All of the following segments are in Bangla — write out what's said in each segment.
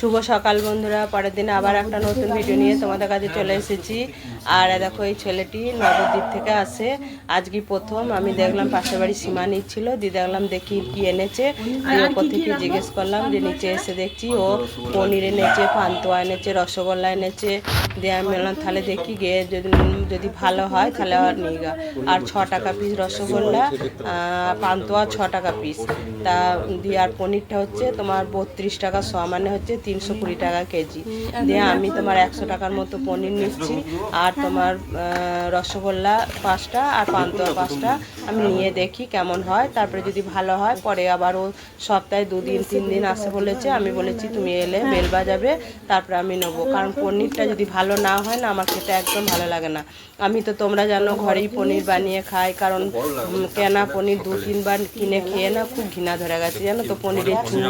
শুভ সকাল বন্ধুরা পরের দিন আবার একটা নতুন ভিডিও নিয়ে তোমাদের কাছে চলে এসেছি। আর দেখো এই ছেলেটি নবদ্বীপ থেকে আসে। আজকে প্রথম আমি দেখলাম পাশের বাড়ি সীমা নিচ্ছিল। দিয়ে দেখলাম দেখি কি এনেছে। দিয়ে ওপর থেকে জিজ্ঞেস করলাম যে নিচে এসে দেখছি ও পনির এনেছে পান্তুয়া এনেছে রসগোল্লা এনেছে। দিয়ে আমি বললাম তাহলে দেখি গিয়ে যদি যদি ভালো হয় তাহলে আর নিয়ে গা। আর ছ টাকা পিস রসগোল্লা পান্তুয়া ছ টাকা পিস তা দিয়ে আর পনিরটা হচ্ছে তোমার বত্রিশ টাকা শ মানে হচ্ছে তিনশো কুড়ি টাকা কেজি। দিয়ে আমি তোমার একশো টাকার মতো পনির নিচ্ছি। আর তোমার রসগোল্লা পাঁচটা আর পান্তুয়া পাঁচটা। আমি নিয়ে দেখি কেমন হয়। তারপরে যদি ভালো হয় পরে আবার ও সপ্তাহে দুদিন তিন দিন আসে বলেছে। আমি বলেছি তুমি এলে বেল বাজাবে তারপরে আমি নেব। কারণ পনিরটা যদি ভালো না হয় না আমার খেতে একদম ভালো লাগে না। আমি তো তোমরা জানো ঘরেই পনির বানিয়ে খাই। কারণ কেনা পনির দু তিনবার কিনে খেয়ে না খুব ঘৃণা ধরে গেছে। জানো তো পনিরের চুল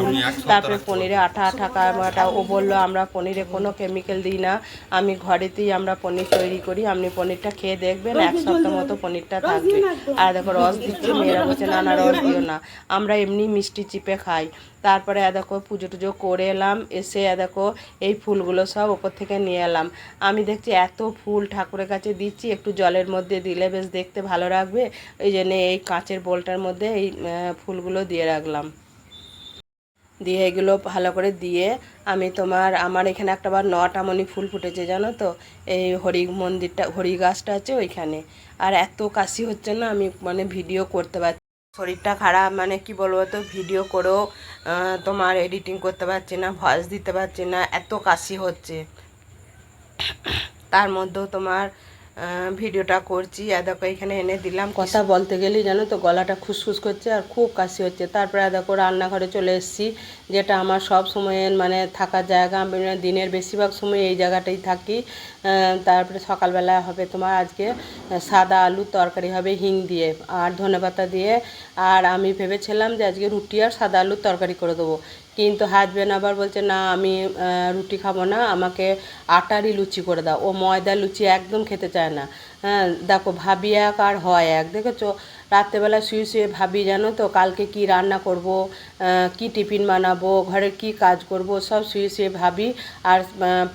তারপরে পনিরে আঠা আঠা কাটা ও বলল আমরা পনিরে কোনো কেমিক্যাল দিই না। আমি ঘরেতেই আমরা পনির তৈরি করি আপনি পনিরটা খেয়ে দেখবেন এক সপ্তাহ মতো পনিরটা থাকবে। আর দেখো রস দিচ্ছে মেয়েরা বলছে না না রস দিও না। আমরা এমনি মিষ্টি চিপে খাই। তারপরে এ দেখো পুজো টুজো করে এলাম এসে এ দেখো এই ফুলগুলো সব ওপর থেকে নিয়ে এলাম। আমি দেখছি এত ফুল ঠাকুরের কাছে দিচ্ছি একটু জলের মধ্যে দিলে বেশ দেখতে ভালো রাখবে। ওই জন্য এই কাঁচের বোলটার মধ্যে এই ফুলগুলো দিয়ে রাখলাম। দিয়ে এগুলো ভালো করে দিয়ে আমি তোমার, আমার এখানে একটা বার নটা মণি ফুল ফুটেছে, জানো তো? এই হরি মন্দিরটা, হরি গাছটা আছে ওইখানে। আর এত কাশি হচ্ছে না, আমি মানে ভিডিও করতে পারছি শরীরটা খারাপ মানে কি বলব তো, ভিডিও করেও তোমার এডিটিং করতে পারছি না ভয়েস দিতে পারছি না, এত কাশি হচ্ছে। তার মধ্যেও তোমার ভিডিওটা করছি। দেখো, এখানে এনে দিলাম কথা বলতে গেলেই জানো তো, গলাটা খুসখুস করছে আর খুব কাশি হচ্ছে। তারপরে দেখো, রান্নাঘরে চলে এসেছি, যেটা আমার সব সময়ের মানে থাকার জায়গা। আমি দিনের বেশিরভাগ সময় এই জায়গাটাই থাকি। তারপরে সকালবেলা হবে তোমার আজকে সাদা আলুর তরকারি হবে হিং দিয়ে আর ধনেপাতা দিয়ে। আর আমি ভেবেছিলাম যে আজকে রুটি আর সাদা আলুর তরকারি করে দেবো। কিন্তু হাজব্যান্ড আবার বলছে, না, আমি রুটি খাব না, আমাকে আটারই লুচি করে দাও। ও ময়দা লুচি একদম খেতে চায় না। হ্যাঁ দেখো ভাবি এক আর হয় এক। দেখেছ? রাত্রেবেলা শুয়ে শুয়ে ভাবি, জানো তো, কালকে কি রান্না করব কি টিফিন বানাবো ঘরের কি কাজ করব? সব শুয়ে শুয়ে ভাবি, আর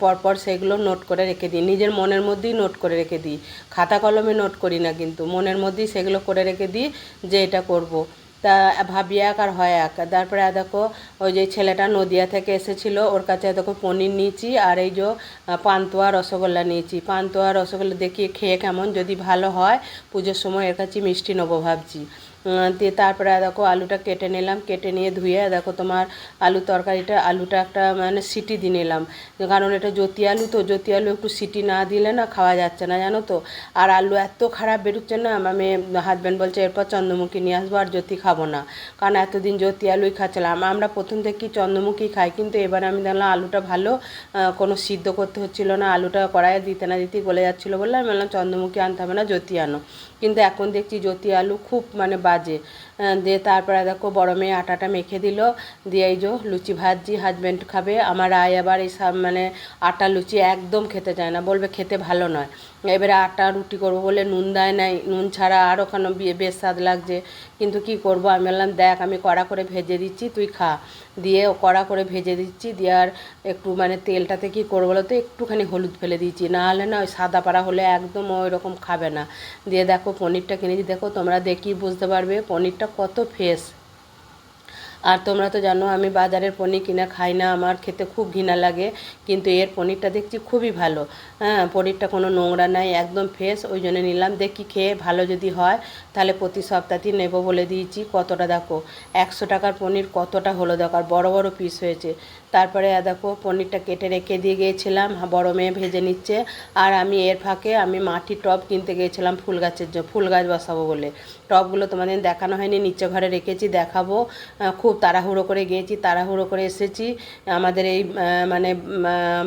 পরপর সেগুলো নোট করে রেখে দিই। নিজের মনের মধ্যেই নোট করে রেখে দিই। খাতা কলমে নোট করি না কিন্তু, মনের মধ্যেই সেগুলো করে রেখে দিই যে এটা করব। তা ভাবি এক আর হয় এক। তারপরে দেখো, ওই যে ছেলেটা নদিয়া থেকে এসেছিল, ওর কাছে দেখো পনির নিয়েছি আর এই যে পান্তোয়া রসগোল্লা নিয়েছি। পান্তুয়া রসগোল্লা দেখিয়ে খেয়ে কেমন, যদি ভালো হয়, পুজোর সময় এর কাছে মিষ্টি নেব ভাবছি। দিয়ে তারপরে দেখো আলুটা কেটে নিলাম, কেটে নিয়ে ধুয়ে দেখো তোমার আলু তরকারিটা, আলুটা একটা মানে সিটি দিয়ে নিলাম। কারণ এটা জ্যোতি আলু তো, জ্যোতি আলু একটু সিটি না দিলে না খাওয়া যাচ্ছে না, জানো তো? আর আলু এত খারাপ বেরোচ্ছে না আমি হাজব্যান্ড বলছে, এরপর চন্দ্রমুখী নিয়ে আসব আর জ্যোতি খাব না। কারণ এতদিন জ্যোতি আলুই খাচ্ছিলাম। আমরা প্রথম থেকেই চন্দ্রমুখী খাই, কিন্তু এবার আমি দেখলাম আলুটা ভালো কোনো সিদ্ধ করতে হচ্ছিল না, আলুটা কড়াইয়ে দিতে না দিতেই গলে যাচ্ছিল বলে আমি বললাম, চন্দ্রমুখী আনতে হবে না, জ্যোতি আনো। কিন্তু এখন দেখছি জ্যোতি আলু খুব মানে આજે দিয়ে তারপরে দেখো বড় মেয়ে আটাটা মেখে দিল। দিয়ে এই যে লুচি ভাজছি হাজব্যান্ড খাবে। আমার আয় আবার এই সব মানে আটা, লুচি একদম খেতে চায় না। বলবে খেতে ভালো নয়। এবারে আটা রুটি করব বলে নুন দেয় নাই। নুন ছাড়া আর ওখানে বেশ স্বাদ লাগছে। কিন্তু কি করব? আমি বললাম, দেখ, আমি কড়া করে ভেজে দিচ্ছি, তুই খা। দিয়ে কড়া করে ভেজে দিচ্ছি। দিয়ে আর একটু মানে তেলটাতে কি করব বলো তো? একটুখানি হলুদ ফেলে দিচ্ছি। না হলে না ওই সাদা পাড়া হলে একদম ওই রকম খাবে না। দিয়ে দেখো পনিরটা কিনেছি। দেখো তোমরা দেখি বুঝতে পারবে। পনিরটা কত ফ্রেশ আর তোমরা তো জানো আমি বাজারের পনির কিনা খাই না আমার খেতে খুব ঘৃণা লাগে কিন্তু এর পনিরটা দেখছি খুবই ভালো। হ্যাঁ পনিরটা কোনো নোংরা নাই একদম ফ্রেশ ওই জন্য নিলাম। দেখি খেয়ে ভালো যদি হয় তাহলে প্রতি সপ্তাহতেই নেব বলে দিয়েছি কতটা দেখো? একশো টাকার পনির কতটা হলো দেখো আর বড় বড় পিস হয়েছে। তারপরে দেখো পনিরটা কেটে রেখে দিয়ে গিয়েছিলাম বড় মেয়ে ভেজে নিচ্ছে। আর আমি এর ফাঁকে আমি মাটির টব কিনতে গিয়েছিলাম ফুল গাছের জন্য ফুল গাছ বসাবো বলে। টবগুলো তোমাদের দেখানো হয়নি নিচে ঘরে রেখেছি দেখাবো। আহ, খুব তাড়াহুড়ো করে গিয়েছি, তাড়াহুড়ো করে এসেছি। আমাদের এই মানে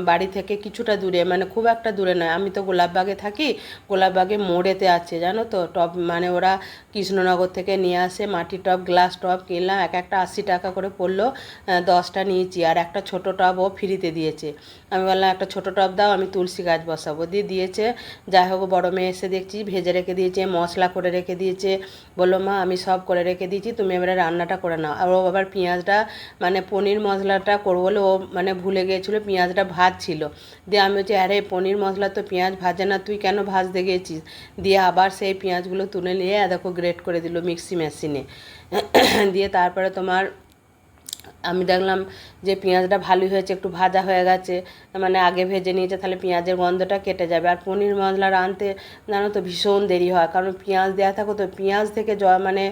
বাড়ি থেকে কিছুটা দূরে মানে খুব একটা দূরে নয়। আমি তো গোলাপবাগে থাকি, গোলাপবাগে মোড়েতে আছে, জানো তো? টপ মানে ওরা কৃষ্ণনগর থেকে নিয়ে আসে, মাটি টপ, গ্লাস টপ কিনলাম, এক একটা আশি টাকা করে পড়ল দশটা নিয়েছি। আর একটা ছোটো টপও ফ্রিতে দিয়েছে। আমি বললাম, একটা ছোটো টব দাও, আমি তুলসী গাছ বসাবো। দিয়ে দিয়েছে, যাই হোক, বড়ো মেয়ে এসে দেখছি, ভেজে রেখে দিয়েছে, মশলা করে রেখে দিয়েছে। বলল, মা, আমি সব করে রেখে দিয়েছি, তুমি এবারে রান্নাটা করে নাও। আর ও আবার পেঁয়াজটা মানে পনির মশলাটা করব বলে ও মানে ভুলে গিয়েছিল, পেঁয়াজটা ভাত ছিল। দিয়ে আমি বলছি, আরে, পনির মশলা তো পেঁয়াজ ভাজে না, তুই কেন ভাজতে গিয়েছিস? দিয়ে আবার সেই পেঁয়াজগুলো তুলে নিয়ে, দেখো, গ্রেট করে দিল মিক্সি মেশিনে। দিয়ে তারপরে তোমার আমি দেখলাম যে পেঁয়াজটা ভালোই হয়েছে, একটু ভাজা হয়ে গেছে মানে আগে ভেজে নিয়েছে, তাহলে পেঁয়াজের গন্ধটা কেটে যাবে। আর পনির মশলা রাঁধতে জানো তো ভীষণ দেরি হয়, কারণ পেঁয়াজ দেওয়া থাকো তো, পেঁয়াজ থেকে জ মানে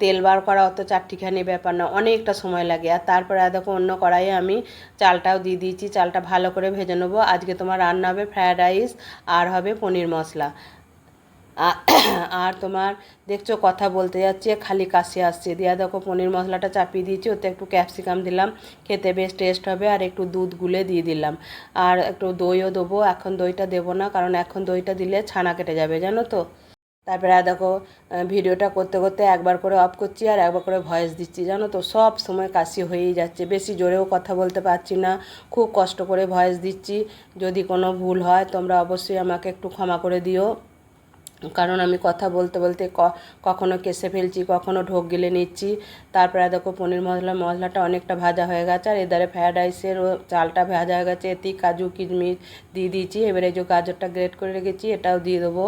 তেল বার করা অত চারটিখানি ব্যাপার না, অনেকটা সময় লাগে। আর তারপরে দেখো, অন্য কড়াইয়ে আমি চালটাও দিয়ে দিয়েছি, চালটা ভালো করে ভেজে নেব। আজকে তোমার রান্না হবে ফ্রায়েড রাইস আর হবে পনির মশলা। আর তোমার দেখছ কথা বলতে যাচ্ছে, খালি কাশি আসছে। দিয়া দেখো পনির মশলাটা চাপিয়ে দিয়েছি, ওতে একটু ক্যাপসিকাম দিলাম, খেতে বেশ টেস্ট হবে, আর একটু দুধ গুলে দিয়ে দিলাম। আর একটু দইও দেবো, এখন দইটা দেবো না, কারণ এখন দইটা দিলে ছানা কেটে যাবে, জানো তো? তারপরে আর দেখো ভিডিওটা করতে করতে একবার করে অফ করছি, আর একবার করে ভয়েস দিচ্ছি, জানো তো? সব সময় কাশি হয়েই যাচ্ছে, বেশি জোরেও কথা বলতে পারছি না, খুব কষ্ট করে ভয়েস দিচ্ছি। যদি কোনো ভুল হয়, তোমরা অবশ্যই আমাকে একটু ক্ষমা করে দিও। কারণ আমি কথা বলতে বলতে কখনো কেসে ফেলছি, কখনো ঢোক গেলে নিচ্ছি। তারপরে দেখো পনির মশলা, মশলাটা অনেকটা ভাজা হয়ে গেছে আর এধারে ফ্রায়েড রাইসেরও চালটা ভাজা হয়ে গেছে। এতেই কাজু, কিশমিশ দিয়ে দিয়েছি। এবারে যে গাজরটা গ্রেট করে রেখেছি, এটাও দিয়ে দেবো।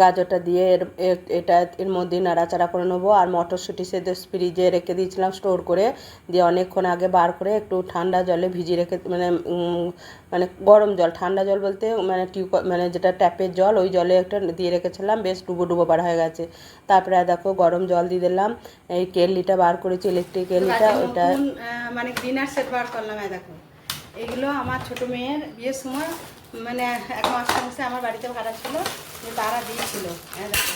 গাজরটা দিয়ে এর এটা এর মধ্যে নাড়াচাড়া করে নেব। আর মটরশুঁটি সেদ্ধ ফ্রিজে রেখে দিয়েছিলাম স্টোর করে। দিয়ে অনেকক্ষণ আগে বার করে একটু ঠান্ডা জলে ভিজিয়ে রেখে মানে মানে গরম জল ঠান্ডা জল বলতে মানে টিউব মানে যেটা ট্যাপের জল ওই জলে একটা দিয়ে রেখেছিলাম বেশ ডুবো ডুবো বার হয়ে গেছে। তারপরে দেখো গরম জল দিয়ে দিলাম। এই কেটলিটা বার করেছি ইলেকট্রিক কেটলিটা ওটা মানে ডিনার সেট বার করলাম দেখো। এগুলো আমার ছোট মেয়ের বিয়ের সময় মানে এক মাস মাসে আমার বাড়িতে কাটা ছিল, যে তারা দিয়েছিল। হ্যাঁ দেখো।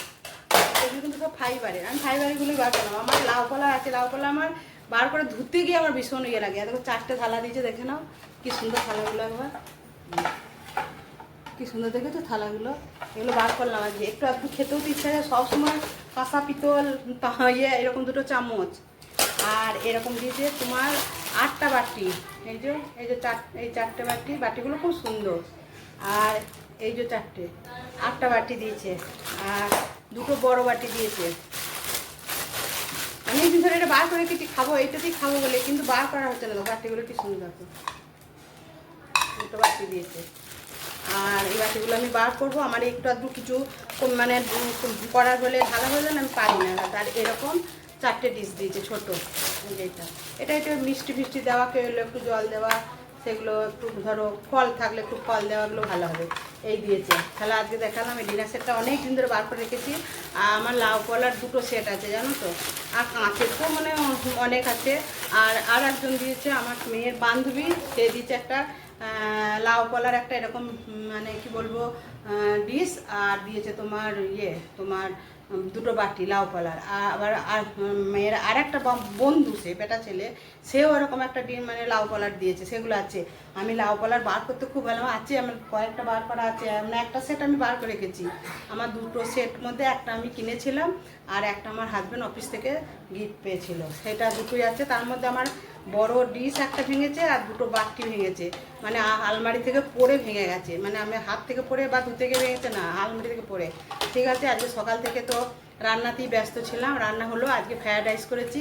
এগুলো কিন্তু সব ফাইবারের আমি ফাইবারগুলোই বার করলাম। আমার লাউ কলা আছে, লাউ কলা আমার বার করে ধুতে গিয়ে আমার ভীষণ ইয়ে লাগে। দেখো, চারটে থালা দিয়েছে, দেখে নাও। কি সুন্দর থালাগুলো একবার। কি সুন্দর দেখেছ থালাগুলো? এগুলো বার করলাম আজকে। একটু একটু খেতেও তো ইচ্ছা যায় সবসময় কাঁসা পিতল ইয়ে এরকম দুটো চামচ। আর এরকম দিয়েছে তোমার আটটা বাটি। এই যে এই যে চার এই চারটে বাটি। বাটিগুলো খুব সুন্দর। আর এই যে চারটে, আটটা বাটি দিয়েছে আর দুটো বড় বাটি দিয়েছে। আমি দিন ধরে এটা বার করে কিছু খাব এইটাতেই খাব বলে, কিন্তু বার করা হচ্ছে না বাটিগুলো কি সুন্দর দেখো দুটো বাটি দিয়েছে। আর এই বাটিগুলো আমি বার করব, আমার একটু আধটু কিছু মানে করার হলে ঢালা হলে আমি পারি না। আর এরকম চারটে ডিশ দিয়েছে, ছোটো। এটা। এটা একটু মিষ্টি ফিষ্টি দেওয়া, কেউ একটু জল দেওয়া সেগুলো একটু ধরো, ফল থাকলে একটু ফল দেওয়াগুলো ভালো হবে। এই দিয়েছে। তাহলে আজকে দেখালাম এই ডিনার সেটটা অনেক দিন ধরে বার করে রেখেছি। আর আমার লাউ কলার দুটো সেট আছে, জানো তো? আর কাঁচের তো মানে অনেক আছে। আর আর একজন দিয়েছে আমার মেয়ের বান্ধবী, সে দিয়েছে একটা লাউ কলার একটা এরকম মানে কি বলব ডিশ আর দিয়েছে তোমার ইয়ে তোমার দুটো বাটি, লাউ আর আবার আর মেয়ের আর একটা বন্ধু, সে বেটা ছেলে, সেও এরকম একটা ডিম মানে লাউ কলার দিয়েছে, সেগুলো আছে। আমি লাউ কলার বার করতে খুব ভালো, আছে, আমার কয়েকটা বার করা আছে মানে একটা সেট আমি বার করে রেখেছি। আমার দুটো সেট মধ্যে একটা আমি কিনেছিলাম, আর একটা আমার হাজব্যান্ড অফিস থেকে গিফট পেয়েছিল। সেটা দুটোই আছে, তার মধ্যে আমার বড় ডিশ একটা ভেঙেছে আর দুটো বাটি ভেঙেছে। মানে আলমারি থেকে পড়ে ভেঙে গেছে। মানে আমি হাত থেকে পড়ে বা দু থেকে ভেঙেছে না, আলমারি থেকে পড়ে। ঠিক আছে, আজকে সকাল থেকে তো রান্নাতেই ব্যস্ত ছিলাম। রান্না হলো আজকে ফ্রায়েড রাইস করেছি।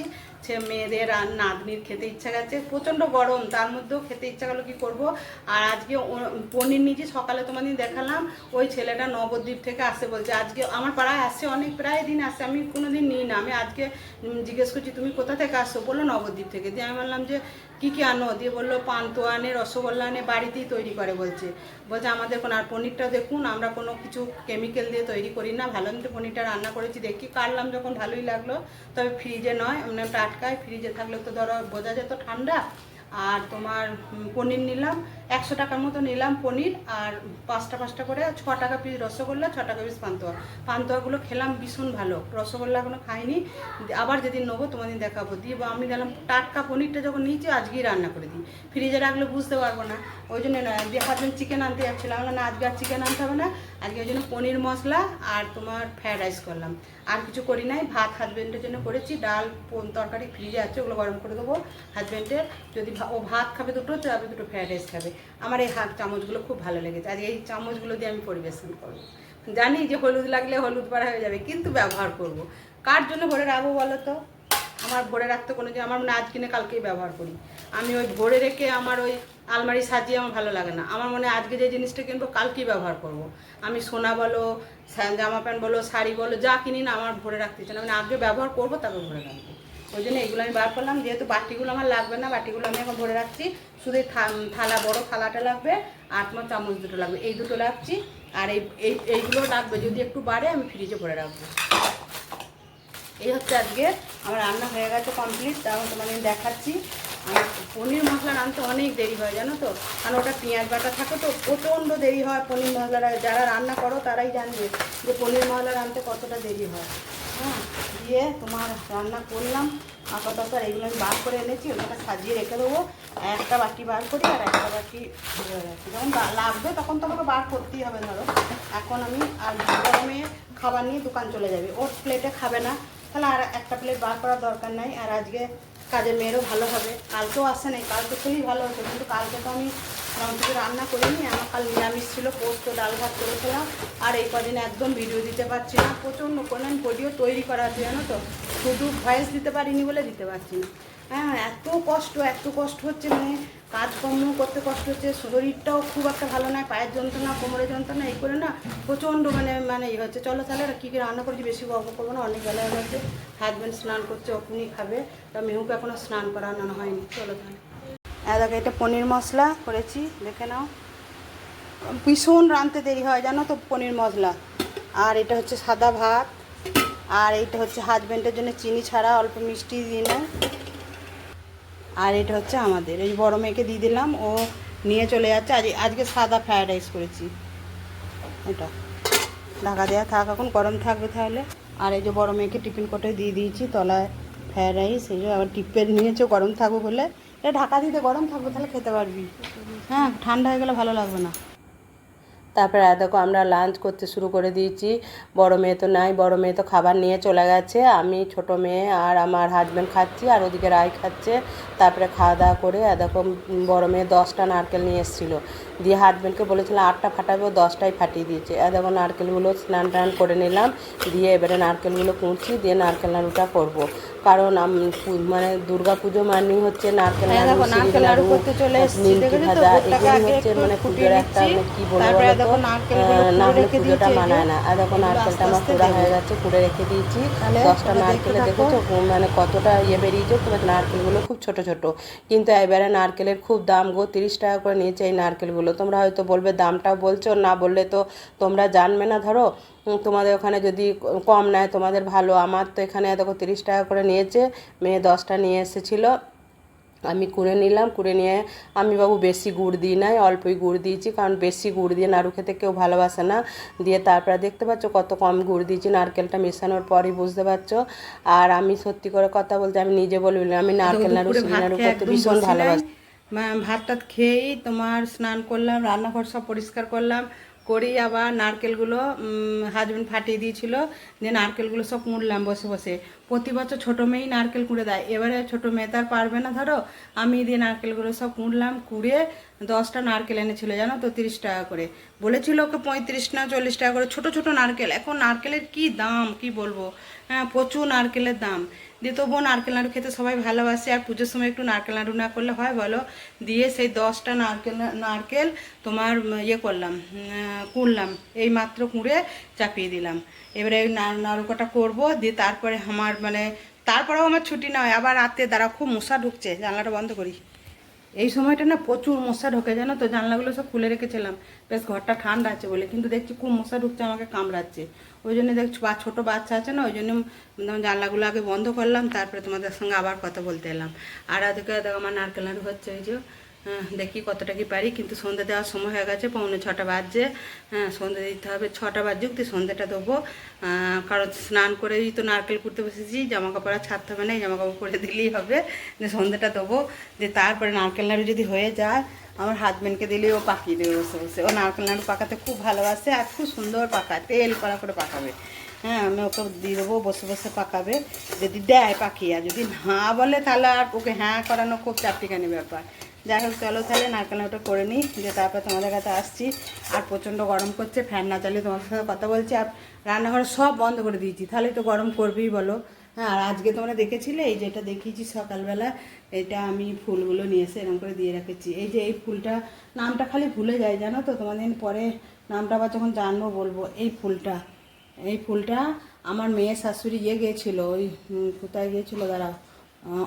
মেয়েদের আর নাতনির খেতে ইচ্ছা গেছে। প্রচণ্ড গরম, তার মধ্যেও খেতে ইচ্ছা গেলো কি করব? আর আজকে পনির নিয়েছি, সকালে তোমাদের দেখালাম। ওই ছেলেটা নবদ্বীপ থেকে আসে বলছে, আজকে আমার পাড়ায় আসছে অনেক, প্রায় দিন আসে, আমি কোনো দিন নিই না। আমি আজকে জিজ্ঞেস করছি, তুমি কোথা থেকে আসছো? বলল, নবদ্বীপ থেকে। দিয়ে আমি বললাম যে, কী কী আনো? দিয়ে বলল পান্তুয়া আনে রসগোল্লা আনে বাড়িতেই তৈরি করে বলছে। বলছে, আমাদের কোনো আর পনিরটা দেখুন, আমরা কোনো কিছু কেমিক্যাল দিয়ে তৈরি করি না। ভালো মতো পনিরটা রান্না করেছি, দেখি কাটলাম যখন ভালোই লাগল, তবে ফ্রিজে নয় মানে টাটকায় ফ্রিজে থাকলে তো ধরো বোঝা যেত ঠান্ডা আর তোমার পনির নিলাম একশো টাকার মতো নিলাম পনির আর পাঁচটা পাঁচটা করে ছ টাকা পিস রসগোল্লা, ছ টাকা পিস পান্তুয়া। পান্তুয়াগুলো খেলাম ভীষণ ভালো। রসগোল্লা এখনও খাইনি। আবার যেদিন নেব তোমাদের দেখাবো। দিয়ে বা আমি গেলাম টাটকা পনিরটা যখন নিয়েছি, আজকেই রান্না করে দিই। ফ্রিজে রাখলে বুঝতে পারব না। ওই জন্য নয় দিয়ে হাজবেন্ড চিকেন আনতে যাচ্ছিলাম। না, আজকে আর চিকেন আনতে হবে না। আজকে ওই জন্য পনির মশলা আর তোমার ফ্রায়েড রাইস করলাম। আর কিছু করি নাই। ভাত হাজবেন্ডের জন্য করেছি। ডাল তরকারি ফ্রিজে আছে, ওগুলো গরম করে দেবো হাজবেন্ডের যদি ও ভাত খাবে দুটো তবে দুটো ফ্রায়েড রাইস খাবে। আমার এই হাত চামচগুলো খুব ভালো লেগেছে। আজ এই চামচগুলো দিয়ে আমি পরিবেশন করব। জানি যে হলুদ লাগলে হলুদ পাড়া হয়ে যাবে, কিন্তু ব্যবহার করব। কার জন্য ভরে রাখব বলো তো? আমার ভরে রাখতে কোনো যে আমার মনে আজ কিনে কালকেই ব্যবহার করি। আমি ওই ভরে রেখে আমার ওই আলমারি সাজিয়ে আমার ভালো লাগে না। আমার মনে আজকে যে জিনিসটা কিনবো কালকেই ব্যবহার করব। আমি সোনা বলো জামা প্যান্ট বলো, শাড়ি বলো, যা কিনি না আমার ভরে রাখতে চাই না। মানে আগে ব্যবহার করব, তারপর ভরে রাখব ওই জন্য এগুলো আমি বার করলাম। যেহেতু বাটিগুলো আমার লাগবে না, বাটিগুলো আমি এখন ভরে রাখছি। শুধু থালা, বড় থালাটা লাগবে তোমার চামচ দুটো লাগবে। এই দুটো রাখছি আর এই, এই- এইগুলো লাগবে যদি একটু বাড়ে, আমি ফ্রিজে ভরে রাখব। এই হচ্ছে আজকে আমার রান্না হয়ে গেছে কমপ্লিট তাও তোমাদের আমি দেখাচ্ছি। আমার পনির মশলা রাঁধতে অনেক দেরি হয়, জানো তো? কারণ ওটা পেঁয়াজ বাটা থাকে তো, প্রচণ্ড দেরি হয় পনির মশলাটা যারা রান্না করো তারাই জানবে যে পনির মশলা রাঁধতে কতটা দেরি হয়। হ্যাঁ? দিয়ে তোমার রান্না করলাম। আপাতত আর এগুলো আমি বার করে এনেছি ওটা সাজিয়ে রেখে দেবো। একটা বাটি বার করি আর একটা ধরে রাখি যখন লাগবে তখন তোমাকে বার করতেই হবে, ধরো। এখন আমি আর গরমে খাবার নিয়ে দোকান চলে যাবে। ওর প্লেটে খাবে না। তাহলে আর একটা প্লেট বার করার দরকার নাই। আর আজকে কাজের মেয়েরও ভালো হবে। কালকেও আসে নাই। কালকে খেলেই ভালো হতো। কিন্তু কালকে তো আমি তেমন কিছু রান্না করিনি, আমার কাল নিরামিষ ছিল, পোস্ত, ডাল ভাত করেছিলাম আর এই কদিন একদম ভিডিও দিতে পারছি না। প্রচণ্ড কোনো ভিডিও তৈরি করা আছে জানো তো শুধু ভয়েস দিতে পারিনি বলে দিতে পারছি না। হ্যাঁ এত কষ্ট এত কষ্ট হচ্ছে মানে কাজকর্ম করতে কষ্ট হচ্ছে, শরীরটাও খুব একটা ভালো নয়, পায়ের যন্ত্রণা, কোমরের যন্ত্রণা, এই করে না প্রচণ্ড মানে মানে ইয়ে হচ্ছে। চলো তাহলে কী কী রান্না করছি, বেশি গল্প করব না, অনেক বেলা হয়ে গেছে। হাজব্যান্ড স্নান করছে ওখানেই খাবে, তা মেহুকে এখনও স্নান করানো হয়নি। চলো তাহলে। দেখো, এটা পনির মশলা করেছি, দেখে নাও। ভীষণ রাঁধতে দেরি হয়, জানো তো, পনির মশলা। আর এটা হচ্ছে সাদা ভাত, আর এইটা হচ্ছে হাজব্যান্ডের জন্য চিনি ছাড়া অল্প মিষ্টি দিয়ে নেয় আর এটা হচ্ছে আমাদের, এই বড় মেয়েকে দিয়ে দিলাম, ও নিয়ে চলে যাচ্ছে। আজ, আজকে সাদা ফ্রায়েড রাইস করেছি। এটা, ঢাকা দেওয়া থাক, এখন গরম থাকবে তাহলে। আর এই যে বড় মেয়েকে টিফিন কোটে দিয়ে দিয়েছি, তলায় ফ্রায়েড রাইস, এই যে আবার টিপে নিয়েছে, গরম থাকবে বলে। এটা ঢাকা দিতে গরম থাকবে তাহলে খেতে পারবি। হ্যাঁ ঠান্ডা হয়ে গেলে ভালো লাগবে না। তারপরে আর দেখো আমরা লাঞ্চ করতে শুরু করে দিয়েছি। বড় মেয়ে তো নাই বড় মেয়ে তো খাবার নিয়ে চলে গেছে। আমি ছোট মেয়ে আর আমার হাজব্যান্ড খাচ্ছি আর ওদিকে রায় খাচ্ছে। তারপরে খাওয়া দাওয়া করে দেখো বড় মেয়ে দশটা নারকেল নিয়ে এসেছিল। দিয়ে হাজব্যান্ডকে বলেছিলাম আটটা ফাটাবে ও দশটাই ফাটিয়ে দিয়েছে। আর দেখো নারকেলগুলো স্নান টান করে নিলাম। দিয়ে এবারে নারকেলগুলো কুঁড়ছি দিয়ে নারকেল নাড়ুটা করব। কারণ মানে দুর্গা পুজো মানে হচ্ছে নারকেল হ্যাঁ, নারকেল নাড়ু করতে চলে এসেছি। ভাজা এগুলি হচ্ছে মানে পুজোর একটা কি বলব দেখো পুজোটা মানায় না। আর দেখো এগুলো নারকেলটা আমার আস্তে হয়ে গেছে কুড়ে রেখে দিয়েছি। দশটা নারকেলে দেখেছ? মানে কতটা ইয়ে বেরিয়েছে নারকেলগুলো খুব ছোট ছোট। কিন্তু এবারে নারকেলের খুব দাম গো তিরিশ টাকা করে নিয়েছে এই নারকেলগুলো। তোমরা হয়তো বলবে দামটাও বলছো না বললে তো তোমরা জানবে না ধরো। তোমাদের ওখানে যদি কম নেয় তোমাদের ভালো। আমার তো এখানে দেখো তিরিশ টাকা করে নিয়েছে মেয়ে দশটা নিয়ে এসেছিল। আমি কুড়ে নিলাম কুড়ে নিয়ে আমি বাবু বেশি গুড় দিই নাই অল্পই গুড় দিয়েছি কারণ বেশি গুড় দিয়ে নাড়ু খেতে কেউ ভালোবাসে না। দিয়ে তারপরে দেখতে পাচ্ছ কত কম গুড় দিয়েছি নারকেলটা মেশানোর পরই বুঝতে পারছ। আর আমি সত্যি করে কথা বলতে আমি নিজে বলবি আমি নারকেল নাড়ু নাড়ু করতে ভীষণ ভালোবাসি। মা- ভাত টাত খেয়েই তোমার স্নান করলাম রান্নাঘর সব পরিষ্কার করলাম। করেই আবার নারকেলগুলো হাজবেন্ড ফাটিয়ে দিয়েছিল। দিয়ে নারকেলগুলো সব মুড়লাম বসে বসে। প্রতি বছর ছোটো মেয়েই নারকেল কুড়ে দেয়। এবারে ছোটো মেয়ে তার পারবে না, ধরো। আমি দিয়ে নারকেলগুলো সব কুঁড়লাম কুড়ে দশটা নারকেল এনেছিল, জানো তো, তিরিশ টাকা করে। বলেছিল ওকে পঁয়ত্রিশ না চল্লিশ টাকা করে। ছোট ছোট নারকেল। এখন নারকেলের কি দাম, কি বলব? হ্যাঁ প্রচুর নারকেলের দাম। দিয়ে তবুও নারকেল নাড়ু খেতে সবাই ভালোবাসে। আর পুজোর সময় একটু নারকেল নাড়ু না করলে হয়, বলো? দিয়ে সেই দশটা নারকেল নারকেল তোমার ইয়ে করলাম কুড়লাম। এই মাত্র কুড়ে চাপিয়ে দিলাম। এবারে না- নাড়ুকাটা করব, দিয়ে তারপরে আমার মানে তারপরেও আমার ছুটি নয়, আবার রাতে দ্বারা খুব মশা ঢুকছে, জানলাটা বন্ধ করি। এই সময়টা না প্রচুর মশা ঢোকে, জানো তো? জানলাগুলো সব খুলে রেখেছিলাম। বেশ ঘরটা ঠান্ডা আছে বলে, কিন্তু দেখছি খুব মশা ঢুকছে, আমাকে কামড়াচ্ছে। ওই জন্য দেখছি বা ছোটো বাচ্চা আছে না, ওই জন্য জানলাগুলো আগে বন্ধ করলাম, তারপরে তোমাদের সঙ্গে আবার কথা বলতে এলাম। আর আজকে দেখো আমার নারকেল নাড়ু হচ্ছে ওই যে দেখি কতটা কি পারি, কিন্তু সন্ধ্যে দেওয়ার সময় হয়ে গেছে, পৌনে ছটা বাজছে। হ্যাঁ সন্ধ্যে দিতে হবে, ছটা বাজুক, দিয়ে সন্ধ্যেটা দেবো কারণ স্নান করেই তো নারকেল করতে বসেছি জামা কাপড় আর ছাড়তে হবে না জামা কাপড় পরে দিলেই হবে। যে সন্ধ্যেটা দেবো যে তারপরে নারকেল নাড়ু যদি হয়ে যায়, আমার হাজব্যান্ডকে দিলেই ও পাকিয়ে দেবে বসে বসে। ও নারকেল নাড়ু পাকাতে খুব ভালোবাসে আর খুব সুন্দর পাকায়, তেল কড়া করে পাকাবে। হ্যাঁ আমি ওকে দিয়ে দেবো বসে বসে পাকাবে। যদি দেয় পাকিয়ে, আর যদি না বলে তাহলে আর ওকে হ্যাঁ করানো খুব চারটিখানি ব্যাপার। যাই হোক, চলো তাহলে নারকেল ওটা করে নিই যে তারপর তোমাদের কাছে আসছি। আর প্রচণ্ড গরম করছে, ফ্যান না চালিয়ে তোমার সাথে কথা বলছি। আর রান্নাঘর সব বন্ধ করে দিয়েছি, তাহলে তো গরম করবেই বলো। হ্যাঁ আর আজকে তোমরা দেখেছিলে, এই যেটা দেখিয়েছি সকালবেলা, এটা আমি ফুলগুলো নিয়ে এসে এরকম করে দিয়ে রেখেছি। এই যে এই ফুলটা, নামটা খালি ভুলে যায়, জানো তো? তোমাদের পরে নামটা আবার যখন জানব বলব, এই ফুলটা এই ফুলটা আমার মেয়ের শাশুড়ি ইয়ে গিয়েছিল, ওই কোথায় গিয়েছিল? দাঁড়া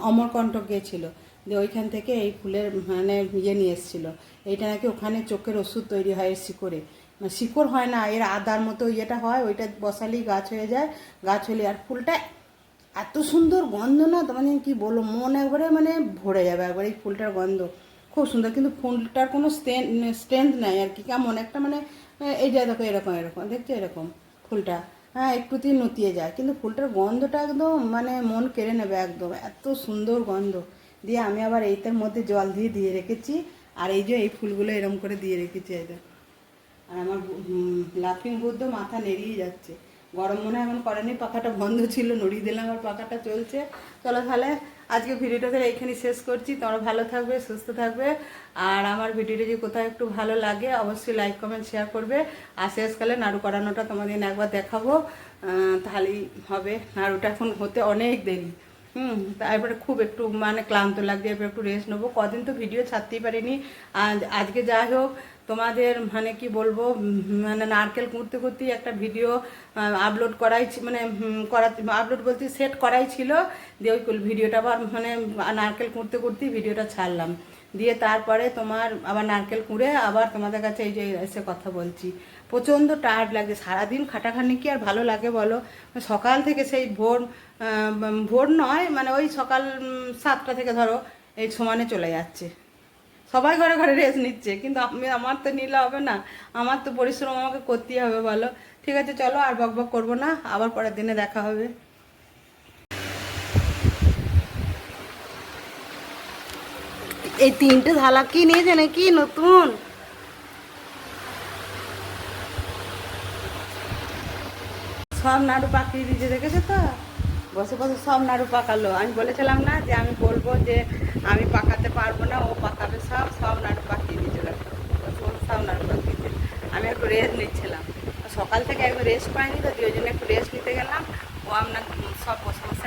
অমরকণ্টক গিয়েছিল। দিয়ে ওইখান থেকে এই ফুলের মানে ইয়ে নিয়ে এসেছিল। এইটা নাকি ওখানে চোখের ওষুধ তৈরি হয় শিকড়ে। মানে শিকড় হয় না, এর আদার মতো ইয়েটা হয়, ওইটা বসালেই গাছ হয়ে যায়, গাছ হলে আর ফুলটা এত সুন্দর গন্ধ না তোমার কি বলব, মন একবারে মানে ভরে যাবে একবারে এই ফুলটার গন্ধ। খুব সুন্দর, কিন্তু ফুলটার কোনো স্ট্রেংথ নাই আর কি, কেমন একটা মানে এই যে দেখো এরকম এরকম, দেখছ এরকম ফুলটা? হ্যাঁ একটুতেই নতিয়ে যায়, কিন্তু ফুলটার গন্ধটা একদম মানে মন কেড়ে নেবে একদম, এত সুন্দর গন্ধ। দিয়ে আমি আবার এইটার মধ্যে জল দিয়ে দিয়ে রেখেছি। আর এই যে এই ফুলগুলো এরম করে দিয়ে রেখেছি, এই আর আমার লাফিং বুদ্ধ মাথা নেড়িয়ে যাচ্ছে। গরম মনে এখন করেনি, পাখাটা বন্ধ ছিল, নড়িয়ে দিলাম, আর পাখাটা চলছে। চলো তাহলে আজকে ভিডিওটা তাহলে শেষ করছি। তোমরা ভালো থাকবে, সুস্থ থাকবে। আর আমার ভিডিওটা যদি কোথাও একটু ভালো লাগে, অবশ্যই লাইক কমেন্ট শেয়ার করবে। আর শেষকালে নাড়ু করানোটা তোমাদের একবার দেখাবো। তাহলেই হবে। নাড়ুটা এখন হতে অনেক দেরি। হুম তারপরে খুব একটু মানে ক্লান্ত লাগছে এরপর একটু রেস্ট নেব। কদিন তো ভিডিও ছাড়তেই পারিনি। আজ, আজকে যাই হোক, তোমাদের মানে কি বলব মানে নারকেল কুড়তে কুড়তেই একটা ভিডিও আপলোড করাই মানে করা আপলোড বলতে সেট করাই ছিল। দিয়ে ওই ভিডিওটা আবার মানে নারকেল কুড়তে কুড়তেই ভিডিওটা ছাড়লাম। দিয়ে তারপরে তোমার আবার নারকেল কুঁড়ে আবার তোমাদের কাছে এই যে এসে কথা বলছি। প্রচণ্ড টায়ার্ড লাগে সারাদিন খাটাখানি কি আর ভালো লাগে বলো? সকাল থেকে সেই ভোর ভোর নয় মানে ওই সকাল সাতটা থেকে ধরো, এই সমানে চলে যাচ্ছে। সবাই ঘরে ঘরে রেস্ট নিচ্ছে, কিন্তু আমি, আমার তো নিলে হবে না। আমার তো পরিশ্রম আমাকে করতেই হবে বলো। ঠিক আছে, চলো আর বক বক করব না, আবার পরের দিনে দেখা হবে। এই তিনটে ধালা কি নিয়েছে নাকি নতুন? সব নাড়ু পাকিয়ে দিতে দেখেছে তো? বসে বসে সব নাড়ু পাকালো। আমি বলেছিলাম না যে আমি বলব যে আমি পাকাতে পারব না, ও পাকাবে সব সব নাড়ু পাকিয়ে দিয়েছিল সব নাড়ু পাকিয়েছে আমি একটু রেস্ট নিচ্ছিলাম। সকাল থেকে একবার রেস্ট পাইনি তো দুই জন্য একটু রেস্ট নিতে গেলাম। ও আপনার সব বসে বসে